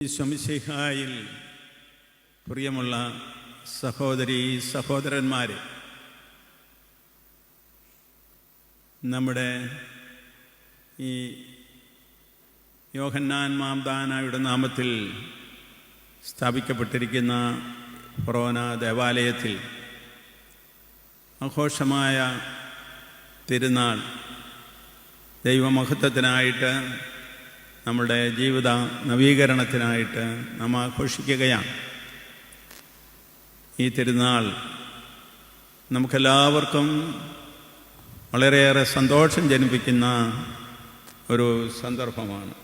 ഈ ശംശിഹായിൽ പ്രിയമുള്ള സഹോദരി സഹോദരന്മാരെ നമ്മുടെ ഈ യോഹന്നാൻ മാംദാനായുടെ നാമത്തിൽ സ്ഥാപിക്കപ്പെട്ടിരിക്കുന്ന ഫൊറോന ദേവാലയത്തിൽ ആഘോഷമായ തിരുനാൾ ദൈവമഹത്വത്തിനായിട്ട് നമ്മുടെ ജീവിത നവീകരണത്തിനായിട്ട് നാം ആഘോഷിക്കുകയാണ്. ഈ തിരുനാൾ നമുക്കെല്ലാവർക്കും വളരെയേറെ സന്തോഷം ജനിപ്പിക്കുന്ന ഒരു സന്ദർഭമാണ്.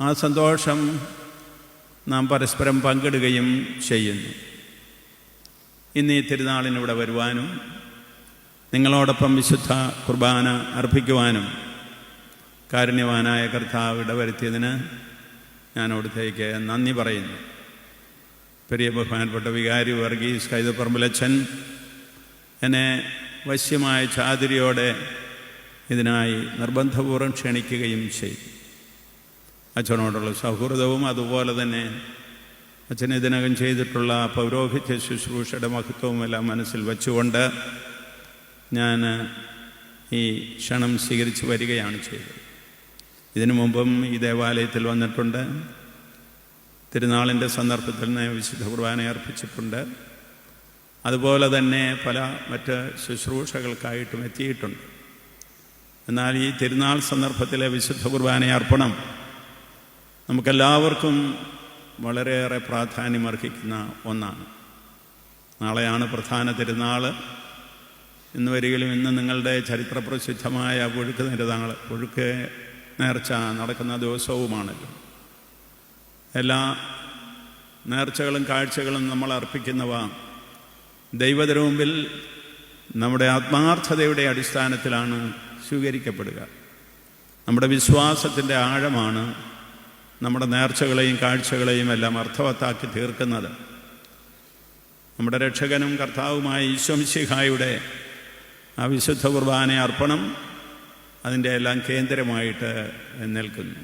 ആ സന്തോഷം നാം പരസ്പരം പങ്കിടുകയും ചെയ്യുന്നു. ഇന്ന് ഈ തിരുനാളിനിവിടെ വരുവാനും നിങ്ങളോടൊപ്പം വിശുദ്ധ കുർബാന അർപ്പിക്കുവാനും കാരുണ്യവാനായ കർത്താവ് ഇടവരുത്തിയതിന് ഞാൻ അവിടുത്തേക്ക് നന്ദി പറയുന്നു. പെരിയ ബഹുമാനപ്പെട്ട വികാരി വർഗീസ് കൈതപ്പറമ്പലച്ഛൻ എന്നെ വശ്യമായ ചാതുരിയോടെ ഇതിനായി നിർബന്ധപൂർവം ക്ഷണിക്കുകയും ചെയ്തു. അച്ഛനോടുള്ള സൗഹൃദവും അതുപോലെ തന്നെ അച്ഛൻ ഇതിനകം ചെയ്തിട്ടുള്ള പൗരോഹിത്യ ശുശ്രൂഷയുടെ മഹത്വവും എല്ലാം മനസ്സിൽ വച്ചുകൊണ്ട് ഞാൻ ഈ ക്ഷണം സ്വീകരിച്ച് വരികയാണ് ചെയ്തത്. ഇതിനു മുമ്പും ഈ ദേവാലയത്തിൽ വന്നിട്ടുണ്ട്. തിരുനാളിന്റെ സന്ദർഭത്തിൽ വിശുദ്ധ കുർബാന അർപ്പിച്ചിട്ടുണ്ട്. അതുപോലെ തന്നെ പല മറ്റ് ശുശ്രൂഷകൾക്കായിട്ടും എത്തിയിട്ടുണ്ട്. എന്നാൽ ഈ തിരുനാൾ സന്ദർഭത്തിലെ വിശുദ്ധ കുർബാന അർപ്പണം നമുക്കെല്ലാവർക്കും വളരെയേറെ പ്രാധാന്യമർഹിക്കുന്ന ഒന്നാണ്. നാളെയാണ് പ്രധാന തിരുനാൾ. ഇന്ന് വരികയും ഇന്ന് നിങ്ങളുടെ ചരിത്രപ്രസിദ്ധമായ ഒഴുക്ക് നിരതാങ്ങൾ ഒഴുക്ക് നേർച്ച നടക്കുന്ന ദിവസവുമാണല്ലോ. എല്ലാ നേർച്ചകളും കാഴ്ചകളും നമ്മൾ അർപ്പിക്കുന്നവ ദൈവത്തിന് മുമ്പിൽ നമ്മുടെ ആത്മാർത്ഥതയുടെ അടിസ്ഥാനത്തിലാണ് സ്വീകരിക്കപ്പെടുക. നമ്മുടെ വിശ്വാസത്തിന്റെ ആഴമാണ് നമ്മുടെ നേർച്ചകളെയും കാഴ്ചകളെയും എല്ലാം അർത്ഥവത്താക്കി തീർക്കുന്നത്. നമ്മുടെ രക്ഷകനും കർത്താവുമായ ഈശ്വംശിഹായുടെ ആ വിശുദ്ധ കുർബാന അർപ്പണം അതിന്റെ എല്ലാം കേന്ദ്രമായിട്ട് നിൽക്കുന്നു.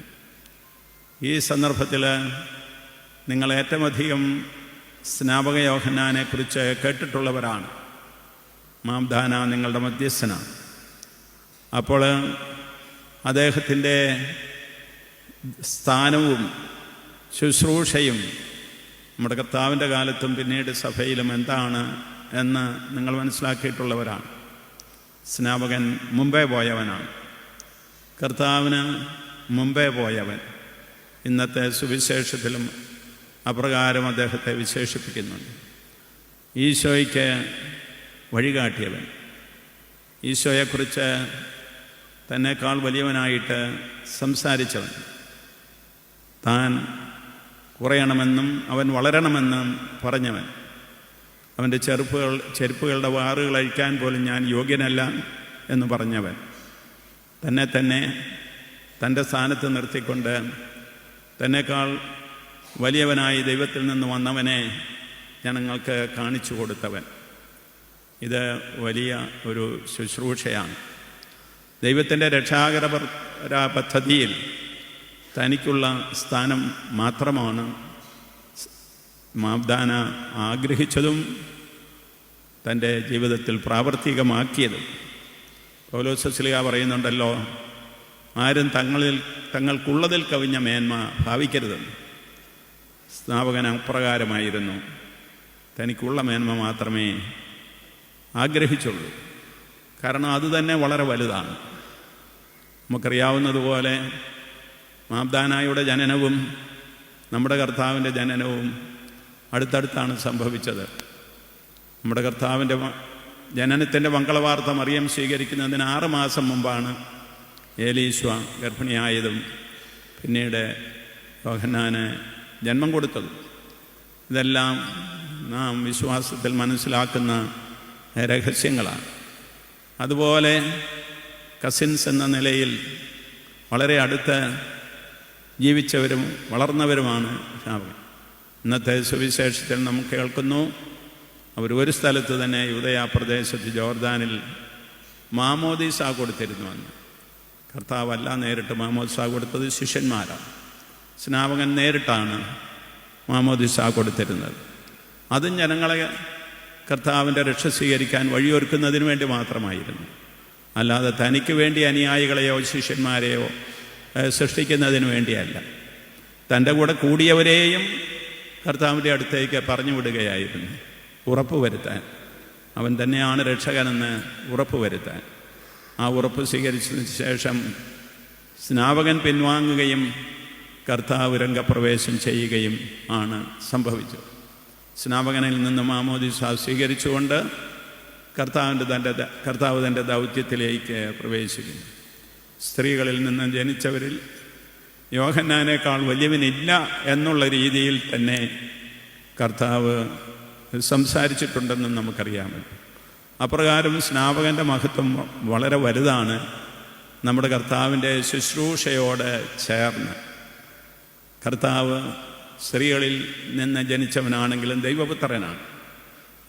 ഈ സന്ദർഭത്തിൽ നിങ്ങൾ ഏറ്റവും അധികം സ്നാപക യോഹന്നാനെക്കുറിച്ച് കേട്ടിട്ടുള്ളവരാണ്. മാംദാന നിങ്ങളുടെ മധ്യസ്ഥനാണ് അപ്പോൾ അദ്ദേഹത്തിന്റെ സ്ഥാനവും ശുശ്രൂഷയും നമ്മുടെ കർത്താവിന്റെ കാലത്തും പിന്നീട് സഭയിലും എന്താണ് എന്ന് നിങ്ങൾ മനസ്സിലാക്കിയിട്ടുള്ളവരാണ്. സ്നാപകൻ മുമ്പേ പോയവനാണ്. കർത്താവിന് മുമ്പേ പോയവൻ. ഇന്നത്തെ സുവിശേഷത്തിലും അപ്രകാരം അദ്ദേഹത്തെ വിശേഷിപ്പിക്കുന്നുണ്ട്. ഈശോയ്ക്ക് വഴികാട്ടിയവൻ. ഈശോയെക്കുറിച്ച് തന്നെക്കാൾ വലിയവനായിട്ട് സംസാരിച്ചവൻ. താൻ കുറയണമെന്നും അവൻ വളരണമെന്നും പറഞ്ഞവൻ. അവന്റെ ചെറുപ്പുകൾ ചെരുപ്പുകളുടെ വാറുകൾ അഴിക്കാൻ പോലും ഞാൻ യോഗ്യനല്ല എന്ന് പറഞ്ഞവൻ. തന്നെ തന്നെ തന്റെ സ്ഥാനത്ത് നിർത്തിക്കൊണ്ട് തന്നെക്കാൾ വലിയവനായി ദൈവത്തിൽ നിന്ന് വന്നവനെ ജനങ്ങൾക്ക് കാണിച്ചു കൊടുത്തവൻ. ഇത് വലിയ ഒരു ശുശ്രൂഷയാണ്. ദൈവത്തിന്റെ രക്ഷാകര പദ്ധതിയിൽ തനിക്കുള്ള സ്ഥാനം മാത്രമാണ് മാബ്ദാന ആഗ്രഹിച്ചതും തന്റെ ജീവിതത്തിൽ പ്രാവർത്തികമാക്കിയതും. പൗലോസസ്ലിക പറയുന്നുണ്ടല്ലോ ആരും തങ്ങളിൽ തങ്ങൾക്കുള്ളതിൽ കവിഞ്ഞ മേന്മ ഭാവിക്കരുതെന്ന് സ്നാപകൻ അപ്രകാരമായിരുന്നു തനിക്കുള്ള മേന്മ മാത്രമേ ആഗ്രഹിച്ചുള്ളൂ. കാരണം അതുതന്നെ വളരെ വലുതാണ്. നമുക്കറിയാവുന്നതുപോലെ മാബ്ദാനായുടെ ജനനവും നമ്മുടെ കർത്താവിന്റെ ജനനവും അടുത്തടുത്താണ് സംഭവിച്ചത്. നമ്മുടെ കർത്താവിന്റെ ജനനത്തിന്റെ മംഗളവാർത്ത മറിയം സ്വീകരിക്കുന്നതിന് ആറ് മാസം മുമ്പാണ് ഏലീശ്വ ഗർഭിണിയായതും പിന്നീട് യോഹന്നാന് ജന്മം കൊടുത്തത്. ഇതെല്ലാം നാം വിശ്വാസത്തിൽ മനസ്സിലാക്കുന്ന രഹസ്യങ്ങളാണ്. അതുപോലെ കസിൻസ് എന്ന നിലയിൽ വളരെ അടുത്ത് ജീവിച്ചവരും വളർന്നവരുമാണ് ഇന്നത്തെ സുവിശേഷത്തിൽ നമുക്ക് കേൾക്കുന്നു. അവർ ഒരു സ്ഥലത്ത് തന്നെ യുദയ പ്രദേശത്ത് ജോർദാനിൽ മാമോദീസ കൊടുത്തിരുന്നുവെന്ന് കർത്താവല്ല നേരിട്ട് മാമോദിസ കൊടുത്തത് ശിഷ്യന്മാരാണ്. സ്നാപകൻ നേരിട്ടാണ് മാമോദിസ കൊടുത്തിരുന്നത്. അതും ജനങ്ങളെ കർത്താവിന്റെ രക്ഷ സ്വീകരിക്കാൻ വഴിയൊരുക്കുന്നതിന് വേണ്ടി മാത്രമായിരുന്നു. അല്ലാതെ തനിക്ക് വേണ്ടി അനുയായികളെയോ ശിഷ്യന്മാരെയോ സൃഷ്ടിക്കുന്നതിന് വേണ്ടിയല്ല. തന്റെ കൂടെ കൂടിയവരെയും കർത്താവിന്റെ അടുത്തേക്ക് പറഞ്ഞു വിടുകയായിരുന്നു. ഉറപ്പ് വരുത്താൻ അവൻ തന്നെയാണ് രക്ഷകനെന്ന് ഉറപ്പ് വരുത്താൻ ആ ഉറപ്പ് സ്വീകരിച്ചതിന് ശേഷം സ്നാപകൻ പിൻവാങ്ങുകയും കർത്താവ് രംഗപ്രവേശം ചെയ്യുകയും ആണ് സംഭവിച്ചത്. സ്നാപകനിൽ നിന്ന് മാമോദിസ സ്വീകരിച്ചുകൊണ്ട് കർത്താവിന്റെ തന്റെ കർത്താവ് തന്റെ ദൗത്യത്തിലേക്ക് പ്രവേശിക്കുന്നു. സ്ത്രീകളിൽ നിന്ന് ജനിച്ചവരിൽ യോഹന്നാനേക്കാൾ വലിയവനില്ല എന്നുള്ള രീതിയിൽ തന്നെ കർത്താവ് സംസാരിച്ചിട്ടുണ്ടെന്നും നമുക്കറിയാമല്ലോ. അപ്രകാരം സ്നാപകന്റെ മഹത്വം വളരെ വലുതാണ്. നമ്മുടെ കർത്താവിന്റെ ശുശ്രൂഷയോട് ചേർന്ന്. കർത്താവ് സ്ത്രീകളിൽ നിന്ന് ജനിച്ചവനാണെങ്കിലും ദൈവപുത്രനാണ്.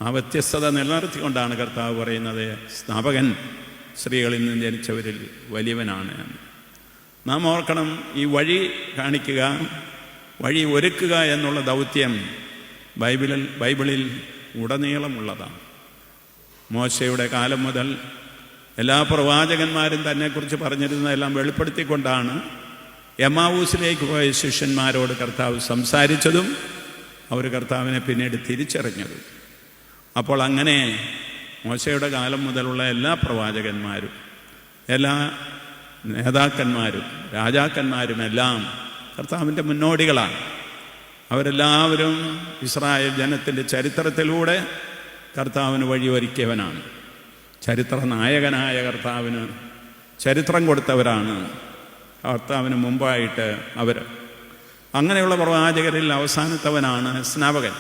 ആ വ്യത്യസ്തത നിലനിർത്തിക്കൊണ്ടാണ് കർത്താവ് പറയുന്നത് സ്നാപകൻ സ്ത്രീകളിൽ നിന്ന് ജനിച്ചവരിൽ വലിയവനാണ്. നാം ഓർക്കണം ഈ വഴി കാണിക്കുക വഴി ഒരുക്കുക എന്നുള്ള ദൗത്യം ബൈബിളിൽ ബൈബിളിൽ ഉടനീളമുള്ളതാണ്. മോശയുടെ കാലം മുതൽ എല്ലാ പ്രവാചകന്മാരും തന്നെക്കുറിച്ച് പറഞ്ഞിരുന്നതെല്ലാം വെളിപ്പെടുത്തിക്കൊണ്ടാണ് എമാവൂസിലേക്ക് പോയ ശിഷ്യന്മാരോട് കർത്താവ് സംസാരിച്ചതും അവർ കർത്താവിനെ പിന്നീട് തിരിച്ചറിഞ്ഞതും. അപ്പോൾ അങ്ങനെ മോശയുടെ കാലം മുതലുള്ള എല്ലാ പ്രവാചകന്മാരും എല്ലാ നേതാക്കന്മാരും രാജാക്കന്മാരുമെല്ലാം കർത്താവിന്റെ മുന്നോടികളാണ്. അവരെല്ലാവരും ഇസ്രായേൽ ജനത്തിന്റെ ചരിത്രത്തിലൂടെ കർത്താവിന് വഴിയൊരുക്കിയവനാണ്. ചരിത്ര നായകനായ കർത്താവിന് ചരിത്രം കൊടുത്തവരാണ്. കർത്താവിന് മുമ്പായിട്ട് അവർ. അങ്ങനെയുള്ള പ്രവാചകരിൽ അവസാനത്തവനാണ് സ്നാവകൻ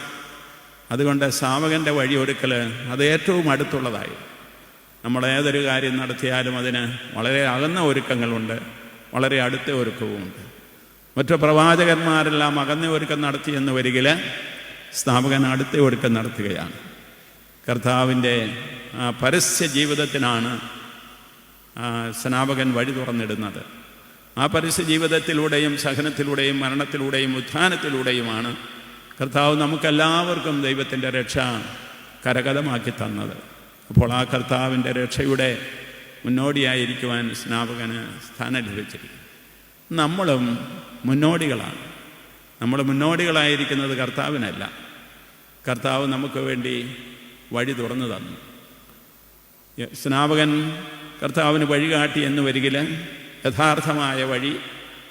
അതുകൊണ്ട് സ്നാപകന്റെ വഴിയൊരുക്കൽ അത് ഏറ്റവും അടുത്തുള്ളതായി. നമ്മൾ ഏതൊരു കാര്യം നടത്തിയാലും അതിന് വളരെ അകന്ന ഒരുക്കങ്ങളുണ്ട് വളരെ അടുത്ത ഒരുക്കവുമുണ്ട്. മറ്റു പ്രവാചകന്മാരെല്ലാം അകന്ന ഒരുക്കം നടത്തി എന്ന് വരികിൽ സ്ഥാപകൻ അടുത്ത ഒരുക്കം നടത്തുകയാണ്. കർത്താവിന്റെ ആ പരസ്യ ജീവിതത്തിനാണ് സ്നാപകൻ വഴി തുറന്നിടുന്നത്. ആ പരസ്യ ജീവിതത്തിലൂടെയും സഹനത്തിലൂടെയും മരണത്തിലൂടെയും ഉത്ഥാനത്തിലൂടെയുമാണ് കർത്താവ് നമുക്കെല്ലാവർക്കും ദൈവത്തിന്റെ രക്ഷ കരകതമാക്കി തന്നത്. അപ്പോൾ ആ കർത്താവിന്റെ രക്ഷയുടെ മുന്നോടിയായിരിക്കുവാൻ സ്നാപകന് സ്ഥാനം ലഭിച്ചിരിക്കും നമ്മളും മുന്നോടികളാണ്. നമ്മൾ മുന്നോടികളായിരിക്കുന്നത് കർത്താവിനല്ല. കർത്താവ് നമുക്ക് വേണ്ടി വഴി തുറന്നു തന്നു. സ്നാപകൻ കർത്താവിന് വഴികാട്ടി എന്ന് വരികിൽ യഥാർത്ഥമായ വഴി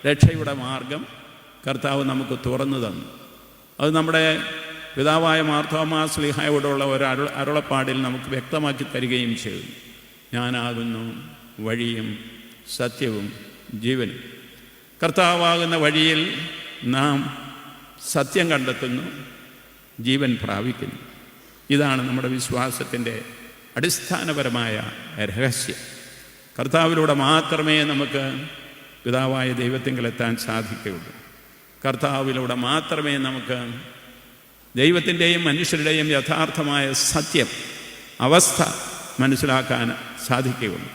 രക്ഷയുടെ മാർഗം കർത്താവ് നമുക്ക് തുറന്നു തന്നു. അത് നമ്മുടെ പിതാവായ മാർത്തോമാ സ്ലിഹായോടുള്ള ഒരു അരു അരുളപ്പാടിൽ നമുക്ക് വ്യക്തമാക്കി തരികയും ചെയ്തു. ഞാനാകുന്നു വഴിയും സത്യവും ജീവനും. കർത്താവാകുന്ന വഴിയിൽ നാം സത്യം കണ്ടെത്തുന്നു ജീവൻ പ്രാപിക്കുന്നു. ഇതാണ് നമ്മുടെ വിശ്വാസത്തിന്റെ അടിസ്ഥാനപരമായ രഹസ്യം. കർത്താവിലൂടെ മാത്രമേ നമുക്ക് പിതാവായ ദൈവത്തിങ്കിലെത്താൻ സാധിക്കുകയുള്ളൂ. കർത്താവിലൂടെ മാത്രമേ നമുക്ക് ദൈവത്തിന്റെയും മനുഷ്യരുടെയും യഥാർത്ഥമായ സത്യം അവസ്ഥ മനസ്സിലാക്കാൻ സാധിക്കുകയുള്ളൂ.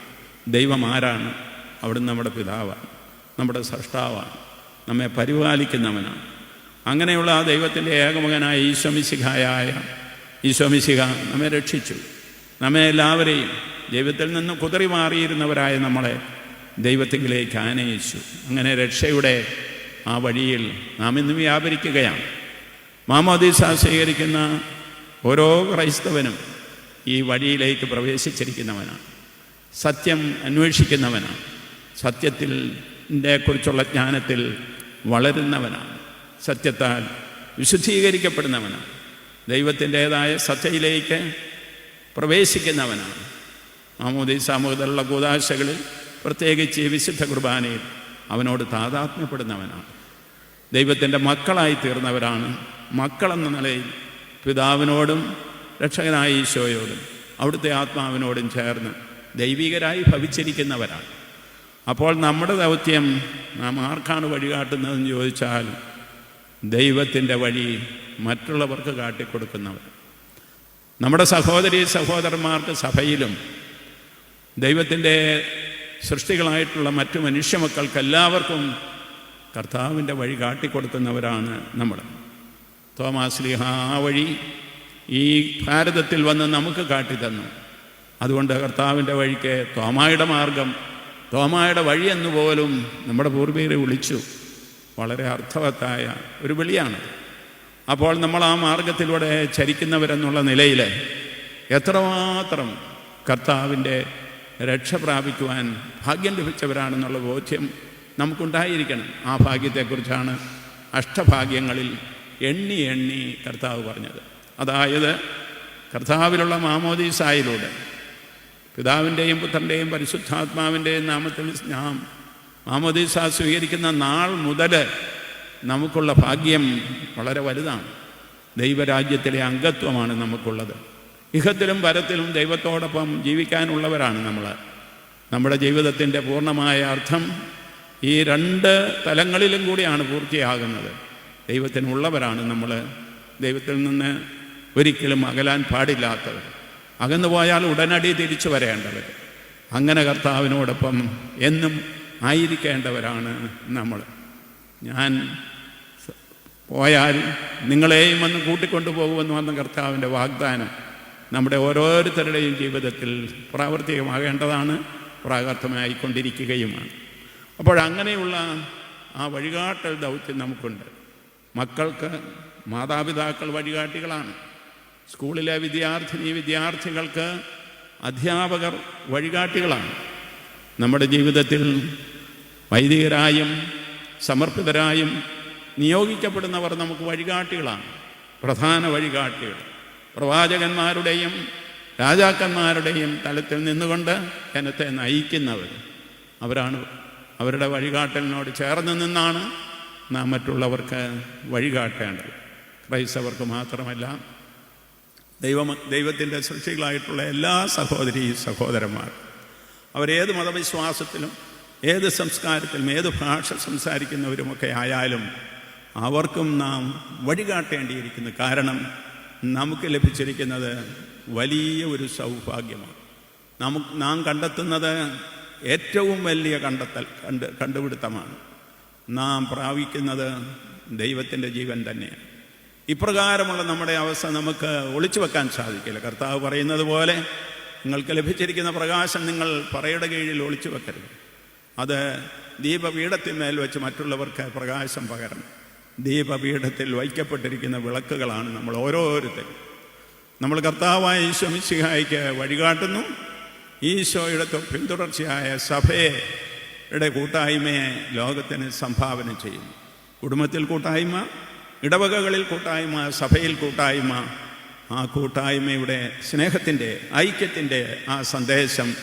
ദൈവം ആരാണ്? അവിടുന്ന് നമ്മുടെ പിതാവാണ്. നമ്മുടെ സൃഷ്ടാവാണ്. നമ്മെ പരിപാലിക്കുന്നവനാണ്. അങ്ങനെയുള്ള ആ ദൈവത്തിന്റെ ഏകമകനായ ഈശ്വമിശിഖായ ഈശ്വമിശിഖ നമ്മെ രക്ഷിച്ചു. നമ്മെ എല്ലാവരെയും ദൈവത്തിൽ നിന്ന് കുതറി മാറിയിരുന്നവരായ നമ്മളെ ദൈവത്തിലേക്ക് ആനയിച്ചു. അങ്ങനെ രക്ഷയുടെ ആ വഴിയിൽ നാം ഇന്ന് വ്യാപരിക്കുകയാണ്. മാമോദീസ സ്വീകരിക്കുന്ന ഓരോ ക്രൈസ്തവനും ഈ വഴിയിലേക്ക് പ്രവേശിച്ചിരിക്കുന്നവനാണ്. സത്യം അന്വേഷിക്കുന്നവനാണ്. സത്യത്തിൽ കുറിച്ചുള്ള ജ്ഞാനത്തിൽ വളരുന്നവനാണ്. സത്യത്താൽ വിശുദ്ധീകരിക്കപ്പെടുന്നവനാണ്. ദൈവത്തിന്റേതായ സത്യയിലേക്ക് പ്രവേശിക്കുന്നവനാണ്. മാമോദി മുതലുള്ള കൂതാശകളിൽ പ്രത്യേകിച്ച് വിശുദ്ധ കുർബാനയിൽ അവനോട് താതാത്മ്യപ്പെടുന്നവനാണ്. ദൈവത്തിന്റെ മക്കളായി തീർന്നവരാണ്. മക്കളെന്ന നിലയിൽ പിതാവിനോടും രക്ഷകനായ ഈശോയോടും അവിടുത്തെ ആത്മാവിനോടും ചേർന്ന് ദൈവികരായി ഭവിച്ചിരിക്കുന്നവരാണ്. അപ്പോൾ നമ്മുടെ ദൗത്യം നാം ആർക്കാണ് വഴികാട്ടുന്നതെന്ന് ചോദിച്ചാൽ ദൈവത്തിന്റെ വഴി മറ്റുള്ളവർക്ക് കാട്ടിക്കൊടുക്കുന്നവർ. നമ്മുടെ സഹോദരി സഹോദരന്മാർക്ക് സഭയിലും ദൈവത്തിന്റെ സൃഷ്ടികളായിട്ടുള്ള മറ്റു മനുഷ്യമക്കൾക്ക് എല്ലാവർക്കും കർത്താവിന്റെ വഴി കാട്ടിക്കൊടുക്കുന്നവരാണ് നമ്മൾ. തോമാസ്ലിഹ ആ വഴി ഈ ഭാരതത്തിൽ വന്ന് നമുക്ക് കാട്ടിത്തന്നു. അതുകൊണ്ട് കർത്താവിന്റെ വഴിക്ക് തോമായുടെ മാർഗം തോമായുടെ വഴി എന്ന് പോലും നമ്മുടെ പൂർവികരെ വിളിച്ചു. വളരെ അർത്ഥവത്തായ ഒരു വിളിയാണ്. അപ്പോൾ നമ്മൾ ആ മാർഗത്തിലൂടെ ചരിക്കുന്നവരെന്നുള്ള നിലയിൽ എത്രമാത്രം കർത്താവിന്റെ രക്ഷ പ്രാപിക്കുവാൻ ഭാഗ്യം ലഭിച്ചവരാണെന്നുള്ള ബോധ്യം നമുക്കുണ്ടായിരിക്കണം. ആ ഭാഗ്യത്തെക്കുറിച്ചാണ് അഷ്ടഭാഗ്യങ്ങളിൽ എണ്ണി എണ്ണി കർത്താവ് പറഞ്ഞത്. അതായത് കർത്താവിലുള്ള മാമോദീസായിലൂടെ പിതാവിന്റെയും പുത്രന്റെയും പരിശുദ്ധാത്മാവിന്റെയും നാമത്തിൽ നാം മാമോദീസ സ്വീകരിക്കുന്ന നാൾ മുതൽ നമുക്കുള്ള ഭാഗ്യം വളരെ വലുതാണ്. ദൈവരാജ്യത്തിലെ അംഗത്വമാണ് നമുക്കുള്ളത്. ഇഹത്തിലും പരത്തിലും ദൈവത്തോടൊപ്പം ജീവിക്കാനുള്ളവരാണ് നമ്മൾ. നമ്മുടെ ജീവിതത്തിന്റെ പൂർണമായ അർത്ഥം ഈ രണ്ട് തലങ്ങളിലും കൂടിയാണ് പൂർത്തിയാകുന്നത്. ദൈവത്തിനുള്ളവരാണ് നമ്മൾ. ദൈവത്തിൽ നിന്ന് ഒരിക്കലും അകലാൻ പാടില്ലാത്തവർ. അകന്നു പോയാൽ ഉടനടി തിരിച്ചു വരേണ്ടവർ. അങ്ങനെ കർത്താവിനോടൊപ്പം എന്നും ആയിരിക്കേണ്ടവരാണ് നമ്മൾ. ഞാൻ പോയാൽ നിങ്ങളെയും വന്ന് കൂട്ടിക്കൊണ്ടു പോകുമെന്ന് വന്ന കർത്താവിന്റെ വാഗ്ദാനം. നമ്മുടെ ഓരോരുത്തരുടെയും ജീവിതത്തിൽ പ്രാവർത്തികമാകേണ്ടതാണ് പ്രാകർത്ഥമായിക്കൊണ്ടിരിക്കുകയുമാണ് അപ്പോൾ അങ്ങനെയുള്ള ആ വഴികാട്ടൽ ദൗത്യം നമുക്കുണ്ട്. മക്കൾക്ക് മാതാപിതാക്കൾ വഴികാട്ടികളാണ്. സ്കൂളിലെ വിദ്യാർത്ഥിനി വിദ്യാർത്ഥികൾക്ക് അധ്യാപകർ വഴികാട്ടികളാണ്. നമ്മുടെ ജീവിതത്തിൽ വൈദികരായും സമർപ്പിതരായും നിയോഗിക്കപ്പെടുന്നവർ നമുക്ക് വഴികാട്ടികളാണ്. പ്രധാന വഴികാട്ടികൾ. പ്രവാചകന്മാരുടെയും രാജാക്കന്മാരുടെയും തലത്തിൽ നിന്നുകൊണ്ട് ജനത്തെ നയിക്കുന്നവർ. അവരാണ് അവരുടെ വഴികാട്ടലിനോട് ചേർന്ന് നിന്നാണ് നാം മറ്റുള്ളവർക്ക് വഴികാട്ടേണ്ടത്. ക്രൈസ്തവർക്ക് മാത്രമല്ല ദൈവം ദൈവത്തിന്റെ സൃഷ്ടികളായിട്ടുള്ള എല്ലാ സഹോദരി സഹോദരന്മാർ. അവരേത് മതവിശ്വാസത്തിലും ഏത് സംസ്കാരത്തിലും ഏത് ഭാഷ സംസാരിക്കുന്നവരുമൊക്കെ ആയാലും അവർക്കും നാം വഴികാട്ടേണ്ടിയിരിക്കുന്നു. കാരണം നമുക്ക് ലഭിച്ചിരിക്കുന്നത് വലിയ ഒരു സൗഭാഗ്യമാണ്. നമുക്ക് നാം കണ്ടെത്തുന്നത് ഏറ്റവും വലിയ കണ്ടെത്തൽ കണ്ട് കണ്ടുപിടുത്തമാണ്. നാം പ്രാപിക്കുന്നത് ദൈവത്തിന്റെ ജീവൻ തന്നെയാണ്. ഇപ്രകാരമുള്ള നമ്മുടെ അവസ്ഥ നമുക്ക് ഒളിച്ചു വെക്കാൻ സാധിക്കില്ല. കർത്താവ് പറയുന്നത് പോലെ നിങ്ങൾക്ക് ലഭിച്ചിരിക്കുന്ന പ്രകാശം നിങ്ങൾ പറയുടെ കീഴിൽ ഒളിച്ചു വെക്കരുത്. അത് ദീപപീഠത്തിന്മേൽ വെച്ച് മറ്റുള്ളവർക്ക് പ്രകാശം പകരണം. ദീപപീഠത്തിൽ വയ്ക്കപ്പെട്ടിരിക്കുന്ന വിളക്കുകളാണ് നമ്മൾ ഓരോരുത്തരും. നമ്മൾ കർത്താവായ ഈശോ മിശിഹായിക്ക് വഴികാട്ടുന്നു. ഈശോയുടെ പിന്തുടർച്ചയായ സഭയുടെ കൂട്ടായ്മയെ ലോകത്തിന് സംഭാവന ചെയ്യുന്നു. കുടുംബത്തിൽ കൂട്ടായ്മ ഇടവകകളിൽ കൂട്ടായ്മ സഭയിൽ കൂട്ടായ്മ ആ കൂട്ടായ്മയുടെ സ്നേഹത്തിന്റെ ഐക്യത്തിന്റെ ആ സന്ദേശം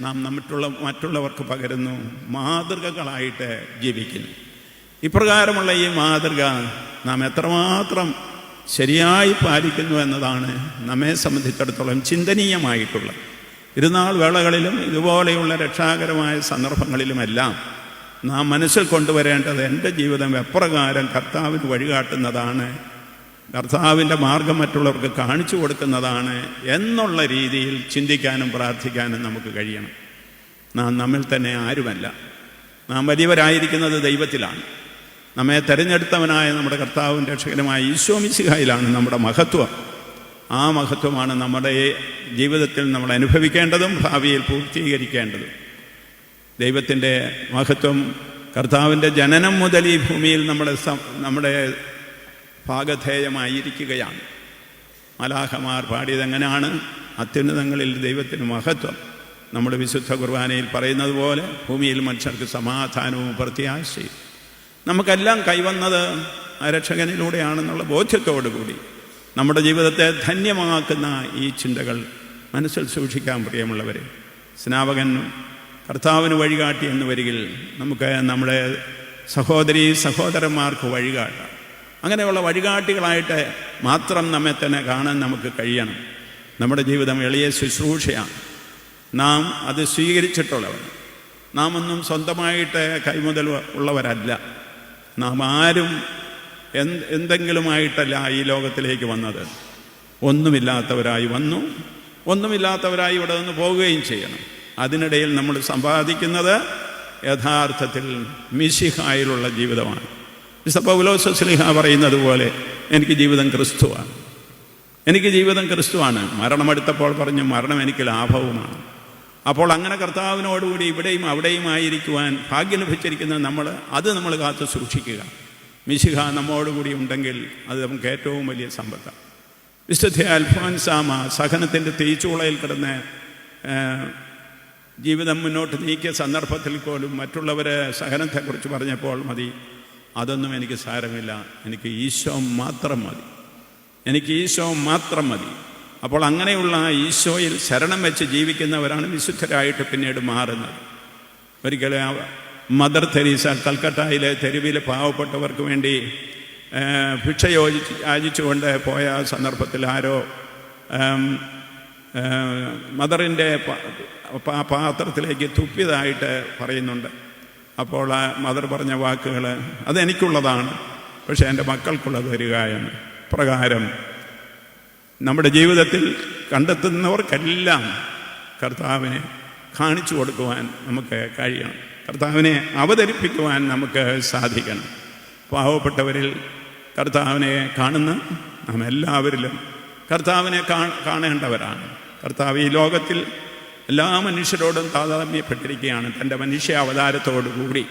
നാം മറ്റുള്ള മറ്റുള്ളവർക്ക് പകരുന്നു മാതൃകകളായിട്ട് ജീവിക്കുന്നു. ഇപ്രകാരമുള്ള ഈ മാതൃക നാം എത്രമാത്രം ശരിയായി പാലിക്കുന്നു എന്നതാണ് നമ്മെ സംബന്ധിച്ചിടത്തോളം ചിന്തനീയമായിട്ടുള്ളത്. ഇരുന്നാൾ വേളകളിലും ഇതുപോലെയുള്ള രക്ഷാകരമായ സന്ദർഭങ്ങളിലുമെല്ലാം നാം മനസ്സിൽ കൊണ്ടുവരേണ്ടത് എന്റെ ജീവിതം എപ്രകാരം കർത്താവിന് വഴികാട്ടുന്നതാണ് കർത്താവിന്റെ മാർഗം മറ്റുള്ളവർക്ക് കാണിച്ചു കൊടുക്കുന്നതാണ് എന്നുള്ള രീതിയിൽ ചിന്തിക്കാനും പ്രാർത്ഥിക്കാനും നമുക്ക് കഴിയണം. നാം നമ്മിൽ തന്നെ ആരുമല്ല. നാം വലിയവരായിരിക്കുന്നത് ദൈവത്തിലാണ്. നമ്മെ തിരഞ്ഞെടുത്തവനായ നമ്മുടെ കർത്താവും രക്ഷകനുമായ ഈശോമിശിഹായിലാണ് നമ്മുടെ മഹത്വം. ആ മഹത്വമാണ് നമ്മുടെ ജീവിതത്തിൽ നമ്മൾ അനുഭവിക്കേണ്ടതും ഭാവിയിൽ പൂർത്തീകരിക്കേണ്ടതും. ദൈവത്തിന്റെ മഹത്വം കർത്താവിന്റെ ജനനം മുതൽ ഈ ഭൂമിയിൽ നമ്മുടെ നമ്മുടെ ഭാഗധേയമായിരിക്കുകയാണ്. മലാഹമാർ പാടിയതെങ്ങനെയാണ് അത്യുന്നതങ്ങളിൽ ദൈവത്തിന് മഹത്വം. നമ്മുടെ വിശുദ്ധ കുർബാനയിൽ പറയുന്നത് പോലെ ഭൂമിയിൽ മനുഷ്യർക്ക് സമാധാനവും പ്രത്യാശയും. നമുക്കെല്ലാം കൈവന്നത് രക്ഷകനിലൂടെയാണെന്നുള്ള ബോധ്യത്തോടു കൂടി നമ്മുടെ ജീവിതത്തെ ധന്യമാക്കുന്ന ഈ ചിന്തകൾ മനസ്സിൽ സൂക്ഷിക്കാൻ പ്രിയമുള്ളവരെ സ്നാപകൻ കർത്താവിന് വഴികാട്ടി എന്ന് വരികിൽ നമുക്ക് നമ്മുടെ സഹോദരി സഹോദരന്മാർക്ക് വഴികാട്ടാം. അങ്ങനെയുള്ള വഴികാട്ടികളായിട്ട് മാത്രം നമ്മെ തന്നെ കാണാൻ നമുക്ക് കഴിയണം. നമ്മുടെ ജീവിതം എളിയ ശുശ്രൂഷയാണ്. നാം അത് സ്വീകരിച്ചിട്ടുള്ളവർ. നാം ഒന്നും സ്വന്തമായിട്ട് കൈമുതൽ ഉള്ളവരല്ല. നാം ആരും എന്ത് എന്തെങ്കിലുമായിട്ടല്ല ഈ ലോകത്തിലേക്ക് വന്നത്. ഒന്നുമില്ലാത്തവരായി വന്നു. ഒന്നുമില്ലാത്തവരായി ഇവിടെ നിന്ന് പോവുകയും ചെയ്യണം. അതിനിടയിൽ നമ്മൾ സമ്പാദിക്കുന്നത് യഥാർത്ഥത്തിൽ മിശിഹായിലുള്ള ജീവിതമാണ്. വിശുദ്ധ പൗലോസ് സ്ലിഹ പറയുന്നത് പോലെ എനിക്ക് ജീവിതം ക്രിസ്തുവാണ്. എനിക്ക് ജീവിതം ക്രിസ്തുവാണ്. മരണമെടുത്തപ്പോൾ പറഞ്ഞു മരണം എനിക്ക് ലാഭവുമാണ്. അപ്പോൾ അങ്ങനെ കർത്താവിനോടുകൂടി ഇവിടെയും അവിടെയും ആയിരിക്കുവാൻ ഭാഗ്യം ലഭിച്ചിരിക്കുന്ന നമ്മൾ അത് നമ്മൾ കാത്തു സൂക്ഷിക്കുക. മിശിഹ നമ്മോടുകൂടി ഉണ്ടെങ്കിൽ അത് നമുക്ക് ഏറ്റവും വലിയ സമ്പത്താണ്. വിശുദ്ധ അൽഫോൻസാമ സഹനത്തിന്റെ തീച്ചൂളയിൽ കിടന്ന് ജീവിതം മുന്നോട്ട് നീക്കിയ സന്ദർഭത്തിൽ പോലും മറ്റുള്ളവരെ സഹനത്തെക്കുറിച്ച് പറഞ്ഞപ്പോൾ മതി. അതൊന്നും എനിക്ക് സാരമില്ല. എനിക്ക് ഈശോ മാത്രം മതി. എനിക്ക് ഈശോ മാത്രം മതി. അപ്പോൾ അങ്ങനെയുള്ള ഈശോയിൽ ശരണം വെച്ച് ജീവിക്കുന്നവരാണ് വിശുദ്ധരായിട്ട് പിന്നീട് മാറുന്നത്. ഒരിക്കലും മദർ തെരീസ കൽക്കട്ടയിലെ തെരുവിലെ പാവപ്പെട്ടവർക്ക് വേണ്ടി ഭിക്ഷ യോജിച്ച് യാചിച്ചുകൊണ്ട് പോയ സന്ദർഭത്തിൽ ആരോ മദറിന്റെ പാത്രത്തിലേക്ക് തുപ്പിയതായിട്ട് പറയുന്നുണ്ട്. അപ്പോൾ ആ മദർ പറഞ്ഞ വാക്കുകൾ അതെനിക്കുള്ളതാണ് പക്ഷേ എന്റെ മക്കൾക്കുള്ളത് വരിക എന്ന്. പ്രകാരം നമ്മുടെ ജീവിതത്തിൽ കണ്ടെത്തുന്നവർക്കെല്ലാം കർത്താവിനെ കാണിച്ചു കൊടുക്കുവാൻ നമുക്ക് കഴിയണം. കർത്താവിനെ അവതരിപ്പിക്കുവാൻ നമുക്ക് സാധിക്കണം. പാവപ്പെട്ടവരിൽ കർത്താവിനെ കാണുന്ന നാം എല്ലാവരിലും കർത്താവിനെ കാണേണ്ടവരാണ്. കർത്താവ് ഈ ലോകത്തിൽ എല്ലാ മനുഷ്യരോടും താതാത്മ്യപ്പെട്ടിരിക്കുകയാണ്. തന്റെ മനുഷ്യ അവതാരത്തോടുകൂടി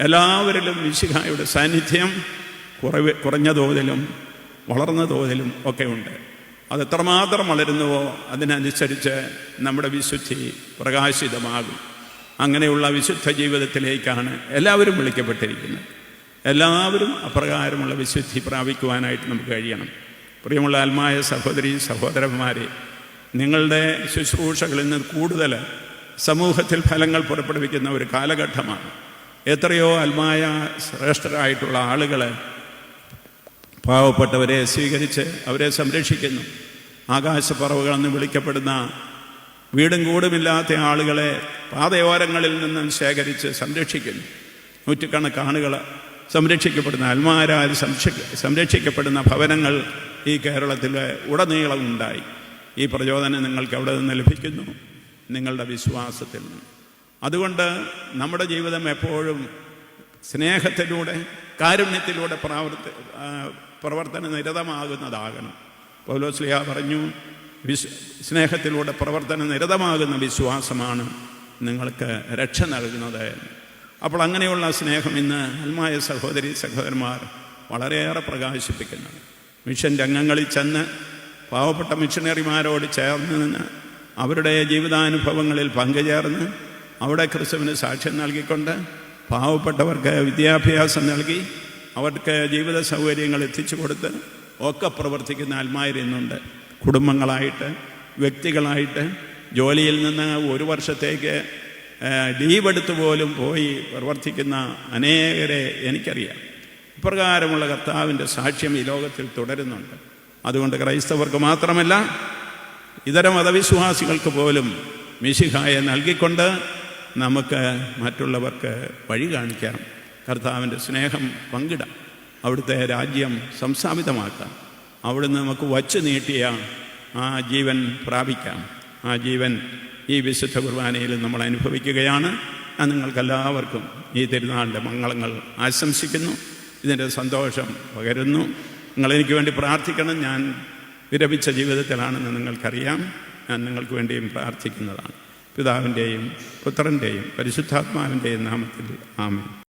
എല്ലാവരിലും മിശിഹായുടെ സാന്നിധ്യം കുറവ് കുറഞ്ഞ തോതിലും വളർന്ന തോതിലും ഒക്കെ ഉണ്ട് അത് എത്രമാത്രം വളരുന്നുവോ അതിനനുസരിച്ച് നമ്മുടെ വിശുദ്ധി പ്രകാശിതമാകും. അങ്ങനെയുള്ള വിശുദ്ധ ജീവിതത്തിലേക്കാണ് എല്ലാവരും വിളിക്കപ്പെട്ടിരിക്കുന്നത്. എല്ലാവരും അപ്രകാരമുള്ള വിശുദ്ധി പ്രാപിക്കുവാനായിട്ട് നമുക്ക് കഴിയണം. പ്രിയമുള്ള ആത്മായ സഹോദരി സഹോദരന്മാരെ നിങ്ങളുടെ ശുശ്രൂഷകളിൽ നിന്ന് കൂടുതൽ സമൂഹത്തിൽ ഫലങ്ങൾ പുറപ്പെടുവിക്കുന്ന ഒരു കാലഘട്ടമാണ്. എത്രയോ ആത്മായ ശ്രേഷ്ഠരായിട്ടുള്ള ആളുകൾ പാവപ്പെട്ടവരെ സ്വീകരിച്ച് അവരെ സംരക്ഷിക്കുന്നു. ആകാശപ്പറവുകളെന്ന് വിളിക്കപ്പെടുന്ന വീടും കൂടുമില്ലാത്ത ആളുകളെ പാതയോരങ്ങളിൽ നിന്നും ശേഖരിച്ച് സംരക്ഷിക്കുന്നു. നൂറ്റിക്കണക്ക് ആളുകൾ സംരക്ഷിക്കപ്പെടുന്ന അൽമാരാൽ സംരക്ഷി സംരക്ഷിക്കപ്പെടുന്ന ഭവനങ്ങൾ ഈ കേരളത്തിൽ ഉടനീളം ഉണ്ടായി. ഈ പ്രചോദനം നിങ്ങൾക്ക് എവിടെ നിന്ന് ലഭിക്കുന്നു? നിങ്ങളുടെ വിശ്വാസത്തിൽ നിന്ന്. അതുകൊണ്ട് നമ്മുടെ ജീവിതം എപ്പോഴും സ്നേഹത്തിലൂടെ കാരുണ്യത്തിലൂടെ പ്രവർത്തി പ്രവർത്തന നിരതമാകുന്നതാകണം. പൗലോസ്ലിയ പറഞ്ഞു വിശ് സ്നേഹത്തിലൂടെ പ്രവർത്തന നിരതമാകുന്ന വിശ്വാസമാണ് നിങ്ങൾക്ക് രക്ഷ നൽകുന്നത് അപ്പോൾ അങ്ങനെയുള്ള സ്നേഹം ഇന്ന് അൽമായ സഹോദരി സഹോദരന്മാർ വളരെയേറെ പ്രകാശിപ്പിക്കുന്നുണ്ട്. മിഷൻ രംഗങ്ങളിൽ ചെന്ന് പാവപ്പെട്ട മിഷണറിമാരോട് ചേർന്ന് നിന്ന് അവരുടെ ജീവിതാനുഭവങ്ങളിൽ പങ്കുചേർന്ന് അവിടെ ക്രിസ്തുവിന് സാക്ഷ്യം നൽകിക്കൊണ്ട് പാവപ്പെട്ടവർക്ക് വിദ്യാഭ്യാസം നൽകി അവർക്ക് ജീവിത സൗകര്യങ്ങൾ എത്തിച്ചു കൊടുത്ത് ഒക്കെ പ്രവർത്തിക്കുന്ന ആത്മാരുന്നുണ്ട് കുടുംബങ്ങളായിട്ട് വ്യക്തികളായിട്ട് ജോലിയിൽ നിന്ന് ഒരു വർഷത്തേക്ക് ലീവ് എടുത്തു പോലും പോയി പ്രവർത്തിക്കുന്ന അനേകരെ എനിക്കറിയാം. ഇപ്രകാരമുള്ള കർത്താവിന്റെ സാക്ഷ്യം ഈ ലോകത്തിൽ തുടരുന്നുണ്ട്. അതുകൊണ്ട് ക്രൈസ്തവർക്ക് മാത്രമല്ല ഇതര മതവിശ്വാസികൾക്ക് പോലും മിശിഹായെ നൽകിക്കൊണ്ട് നമുക്ക് മറ്റുള്ളവർക്ക് വഴി കാണിക്കാം. കർത്താവിന്റെ സ്നേഹം പങ്കിടാം. അവിടുത്തെ രാജ്യം സംസ്ഥാപിതമാക്കാം. അവിടുന്ന് നമുക്ക് വച്ച് നീട്ടിയ ആ ജീവൻ പ്രാപിക്കാം. ആ ജീവൻ ഈ വിശുദ്ധ കുർബാനയിൽ നമ്മൾ അനുഭവിക്കുകയാണ്. ഞാൻ നിങ്ങൾക്കെല്ലാവർക്കും ഈ തിരുനാളിന്റെ മംഗളങ്ങൾ ആശംസിക്കുന്നു. ഇതിന്റെ സന്തോഷം പകരുന്നു. നിങ്ങൾ എനിക്ക് വേണ്ടി പ്രാർത്ഥിക്കണം. ഞാൻ വിരമിച്ച ജീവിതത്തിലാണെന്ന് നിങ്ങൾക്കറിയാം. ഞാൻ നിങ്ങൾക്ക് വേണ്ടിയും പ്രാർത്ഥിക്കുന്നതാണ്. പിതാവിന്റെയും പുത്രന്റെയും പരിശുദ്ധാത്മാവിന്റെയും നാമത്തിൽ ആമേൻ.